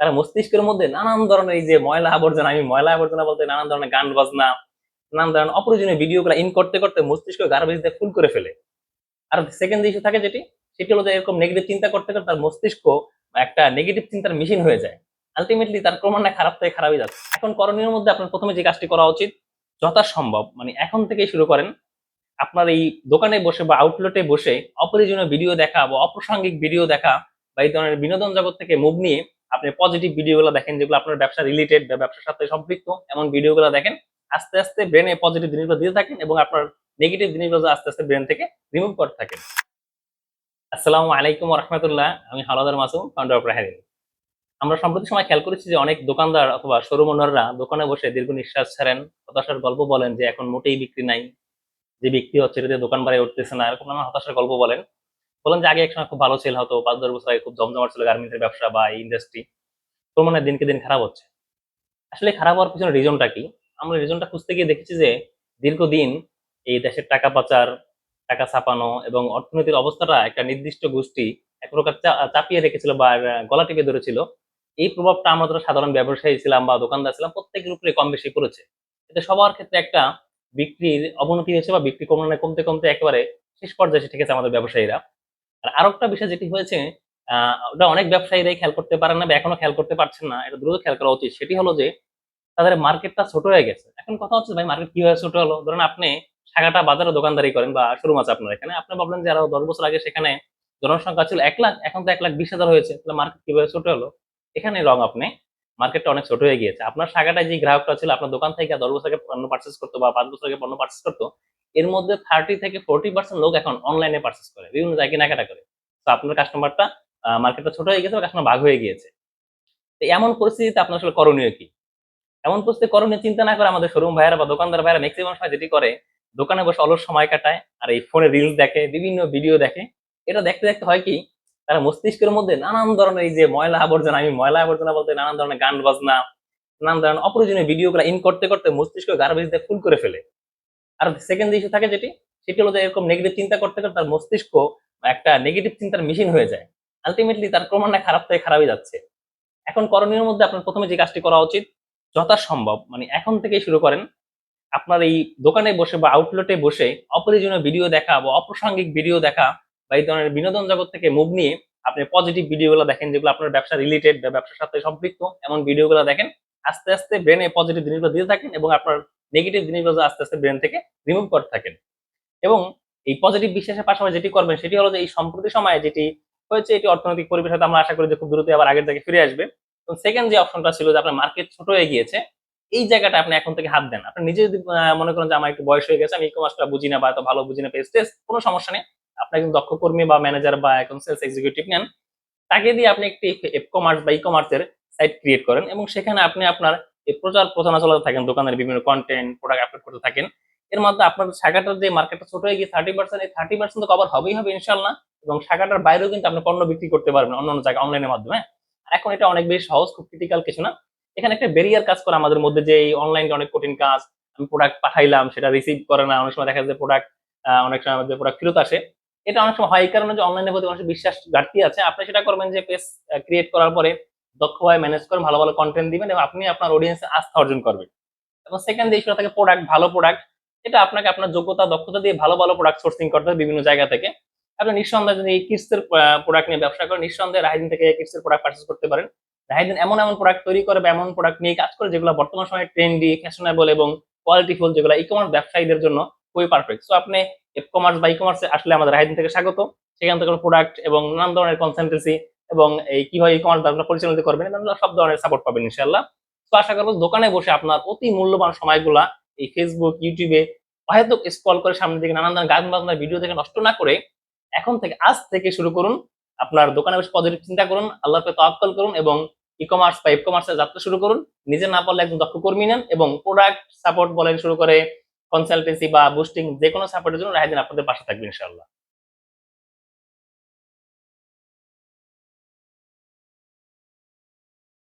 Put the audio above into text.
তারা মস্তিষ্কের মধ্যে নানান ধরনের এই যে ময়লা আবর্জনা, আমি ময়লা আবর্জনা বলতে নানান ধরনের গান বাজনা, নানান ধরনের অপ্রয়োজনীয় ভিডিওগুলো ইন করতে করতে মস্তিষ্ক গার্বেজ দিয়ে ফুল করে ফেলে। আর সেকেন্ড ইস্যু থাকে যেটি, সেটি হলো যে এরকম নেগেটিভ চিন্তা করতে করতে তার মস্তিষ্ক একটা নেগেটিভ চিন্তার মেশিন হয়ে যায়। আলটিমেটলি তার ক্রমান্বয়ে খারাপ থেকে খারাপই যাচ্ছে। এখন করণীয় মধ্যে আপনার প্রথমে যে কাজটি করা উচিত, যথাসম্ভব মানে এখন থেকেই শুরু করেন। আপনার এই দোকানে বসে বা আউটলেটে বসে অপ্রয়োজনীয় ভিডিও দেখা বা অপ্রাসঙ্গিক ভিডিও দেখা বা এই ধরনের বিনোদন জগৎ থেকে মুভ নিয়ে আপনি পজিটিভ ভিডিওগুলো দেখেন যেগুলো আপনার ব্যবসা রিলেটেড বা ব্যবসার সাথে সম্পৃক্ত, এমন ভিডিওগুলো দেখেন, আস্তে আস্তে ব্রেনে পজিটিভ জিনিসগুলো দিতে থাকেন এবং আপনার নেগেটিভ জিনিসগুলো আস্তে আস্তে ব্রেন থেকে রিমুভ করতে থাকেন। আসসালামু আলাইকুম রহমতুল্লাহ, আমি হালাদার মাসুম ফাউন্ডার অফ আমরা সম্প্রতি সময় খেয়াল করেছি যে অনেক দোকানদার অথবা শোরুম ওনাররা দোকানে বসে দীর্ঘ নিঃশ্বাস ছাড়েন, হতাশার গল্প বলেন যে এখন মোটেই বিক্রি নাই, যে বিক্রি হচ্ছে এটা দিয়ে দোকান বাড়ি উঠতেছে না, এরকম হতাশার গল্প বলেন। বলেন যে আগে একসময় খুব ভালো সেল হতো, পাঁচ দশ বছর আগে খুব জমজমাট ছিল গার্মেন্টের ব্যবসা বা ইন্ডাস্ট্রি তোর মনে দিনকে দিন খারাপ হচ্ছে? আসলে খারাপ হওয়ার পিছনে রিজনটা কি? আমরা রিজনটা খুঁজতে গিয়ে দেখেছি যে দীর্ঘদিন এই দেশের টাকা পাচার, টাকা ছাপানো এবং অর্থনীতির অবস্থাটা একটা নির্দিষ্ট গোষ্ঠী এক প্রকার চাপিয়ে রেখেছিল বা গলা টিপে ধরেছিল। এই প্রভাবটা আমরা সাধারণ ব্যবসায়ী ছিলাম বা দোকানদার ছিলাম, প্রত্যেকের উপরে কম বেশি পড়েছে। এতে সবার ক্ষেত্রে একটা বিক্রির অবনতি হয়েছে বা বিক্রি কমে কমতে কমতে একেবারে শেষ পর্যায়ে এসে ঠেকেছে আমাদের ব্যবসায়ীরা। আর আরেকটা বিষয় যেটি হয়েছে ওটা অনেক ব্যবসায়ীরাই খেয়াল করতে পারেন না বা এখনও খেয়াল করতে পারছেন না, এটা দ্রুত খেয়াল করা উচিত। সেটি হলো যে, তাদের মার্কেটটা ছোট হয়ে গেছে। এখন কথা হচ্ছে ভাই, মার্কেট কীভাবে ছোট হলো? ধরেন আপনি সাগাটা বাজারে দোকানদারি করেন বা শোরুম আছে আপনার এখানে। আপনি ভাবলেন যে, আরও দশ বছর আগে সেখানে জনসংখ্যা ছিল এক লাখ, এখন তো এক লাখ বিশ হাজার হয়েছে। তাহলে মার্কেট কীভাবে ছোট হলো? এখানে রং আপনি, মার্কেটটা অনেক ছোট হয়ে গিয়েছে। আপনার সাগাটায় যে গ্রাহকটা ছিল, আপনার দোকান থেকে দশ বছর আগে পণ্য পার্চেস করতো বা পাঁচ বছর আগে পণ্য পার্চেস করতো এর মধ্যে থার্টি থেকে ফোর্টি পার্সেন্ট লোক এখন অনলাইনে পার্চেস করে, বিভিন্ন জায়গায় কেনাকাটা করে। তো আপনার কাস্টমারটা মার্কেটটা ছোট হয়ে গেছে বা কাস্টমার ভাগ হয়ে গিয়েছে। তো এমন পরিস্থিতিতে আপনার আসলে করণীয় কি? এমন পরিস্থিতি করণীয় চিন্তা না করে আমাদের শোরুম ভাইয়ারা বা দোকানদার ভাইয়ারা ম্যাক্সিমাম সময় যেটি করে, দোকানে বসে অলস সময় কাটায় আর এই ফোনে রিলস দেখে, বিভিন্ন ভিডিও দেখে। এটা দেখতে দেখতে হয় কি? তারা মস্তিষ্কের মধ্যে নানান ধরনের এই যে ময়লা আবর্জনা, আমি ময়লা আবর্জনা বলতে নানান ধরনের গান বাজনা, নানান ধরনের অপ্রয়োজনীয় ভিডিওগুলো ইন করতে করতে মস্তিষ্ক গার্বেজ দিয়ে ফুল করে ফেলে। আর সেকেন্ড ইস্যু থাকে যেটি, সেটি হলো যে এরকম নেগেটিভ চিন্তা করতে করতে তার মস্তিষ্ক একটা নেগেটিভ চিন্তার মেশিন হয়ে যায়। আলটিমেটলি তার ক্রমান্বয়ে খারাপ থেকে খারাপই যাচ্ছে। এখন করণীয় মধ্যে আপনার প্রথমে যে কাজটি করা উচিত, যথাসম্ভব মানে এখন থেকেই শুরু করেন। আপনার এই দোকানে বসে বা আউটলেটে বসে অপ্রয়োজনীয় ভিডিও দেখা বা অপ্রাসঙ্গিক ভিডিও দেখা বা এই ধরনের বিনোদন জগৎ থেকে মুভ নিয়ে আপনি পজিটিভ ভিডিওগুলো দেখেন, যেগুলো আপনার ব্যবসা রিলেটেড বা ব্যবসার সাথে সম্পৃক্ত, এমন ভিডিওগুলো দেখেন আস্তে আস্তে ব্রেনে পজিটিভ জিনিসগুলো দিতে থাকেন এবং আপনার নেগেটিভ জিনিসগুলো আস্তে আস্তে ব্রেন থেকে রিমুভ করতে থাকেন। এবং এই পজিটিভ বিশ্বাসের পাশাপাশি যেটি করবেন, সেটি হলো যে এই সম্প্রতি সময়ে যেটি হয়েছে, এটি অর্থনৈতিক পরিবেশ হয়তো আমরা আশা করি যে খুব দ্রুতই আবার আগের জায়গায় ফিরে আসবে। এবং সেকেন্ড যে অপশনটা ছিল যে আপনার মার্কেট ছোট হয়ে গিয়েছে, এই জায়গাটা আপনি এখন থেকে হাত দেন। আপনি নিজে যদি মনে করেন যে আমার একটু বয়স হয়ে গেছে, আমি ই কমার্সটা বুঝি না বা এত ভালো বুঝি না পেজ কোনো সমস্যা নেই। আপনি একজন দক্ষ কর্মী বা ম্যানেজার বা এখন সেলস এক্সিকিউটিভ নেন। তাকে দিয়ে আপনি একটি কমার্স বা ই কমার্সের সাইট ক্রিয়েট করেন এবং সেখানে আপনি আপনার প্রচার প্রচারণা চালাতে থাকেন, দোকানের বিভিন্ন কন্টেন্ট প্রোডাক্ট আপলোড করতে থাকেন। এর মধ্যে আপনার শাখাটার যে মার্কেটটা ছোট হয়ে গিয়ে থার্টি পার্সেন্ট এই থার্টি পার্সেন্ট তো কভার হবেই হবে ইনশাল্লাহ এবং শাখাটার বাইরেও কিন্তু আপনি পণ্য বিক্রি করতে পারবেন অন্য অন্য জায়গায় অনলাইনের মাধ্যমে। আর এখন এটা অনেক বেশি সহজ, খুব ক্রিটিক্যাল কিছু না। এখানে একটা ব্যারিয়ার কাজ করে আমাদের মধ্যে যে এই অনলাইনে অনেক কঠিন কাজ, আমি প্রোডাক্ট পাঠাইলাম, সেটা রিসিভ করে না, অনেক সময় দেখা যায় প্রোডাক্ট অনেক সময় আমাদের প্রোডাক্ট ফেরত আসে। এটা অনেক সময় হয় কারণে যে অনলাইনের প্রতি মানুষের বিশ্বাস ঘাটতি আছে। আপনি সেটা করবেন যে পেজ ক্রিয়েট করার পরে দক্ষভাবে ম্যানেজ করেন ভালো ভালো কন্টেন্ট দিবেন এবং আপনি আপনার অডিয়েন্সে আস্থা অর্জন করবেন। এবং সেকেন্ড ইস্যু থাকে প্রোডাক্ট ভালো প্রোডাক্ট এটা আপনাকে আপনার যোগ্যতা, দক্ষতা দিয়ে ভালো ভালো প্রোডাক্ট সোর্সিং করতে হবে বিভিন্ন জায়গা থেকে। আপনি নিঃসন্দেহে যদি এই কিডসের প্রোডাক্ট নিয়ে ব্যবসা করেন, নিঃসন্দেহে রাহিদিন থেকে কিডসের প্রোডাক্ট পারচেস করতে পারেন। রাহিদিন এমন এমন প্রোডাক্ট তৈরি করে বা এমন প্রোডাক্ট নিয়ে কাজ করে যেগুলো বর্তমান সময়ে ট্রেন্ডি ফ্যাশনেবল এবং কোয়ালিটিফুল যেগুলো ই কমার্স ব্যবসায়ীদের জন্য খুবই পারফেক্ট সো আপনি এফ কমার্স বা ই কমার্সে আসলে আমাদের রাহিদিন থেকে স্বাগত। সেখান থেকে প্রোডাক্ট এবং নানান ধরনের কনসেন্ট্রেসি এবং এই কীভাবে ই কমার্স ব্যবসা পরিচালিত করবেন সব ধরনের সাপোর্ট পাবেন ইনশাল্লাহ তো আশা করব দোকানে বসে আপনার অতি মূল্যবান সময়গুলা এই ফেসবুক ইউটিউবে হয়তো স্ক্রল করে সামনের দিকে নানান ধরনের গান বাজনার ভিডিও থেকে নষ্ট না করে এখন থেকে, আজ থেকে শুরু করুন, আপনার দোকানে বসে পজিটিভ চিন্তা করুন আল্লাহকে তাওয়াক্কাল করুন এবং ই কমার্স বা ই কমার্সের যাত্রা শুরু করুন। নিজে না পারলে একজন দক্ষ কর্মী নেন এবং প্রোডাক্ট সাপোর্ট বলেন শুরু করে কনসালটেন্সি বা বুস্টিং যে কোনো সাপোর্টের জন্য রাহিদিন আপনাদের পাশে থাকবে, ইনশাআল্লাহ।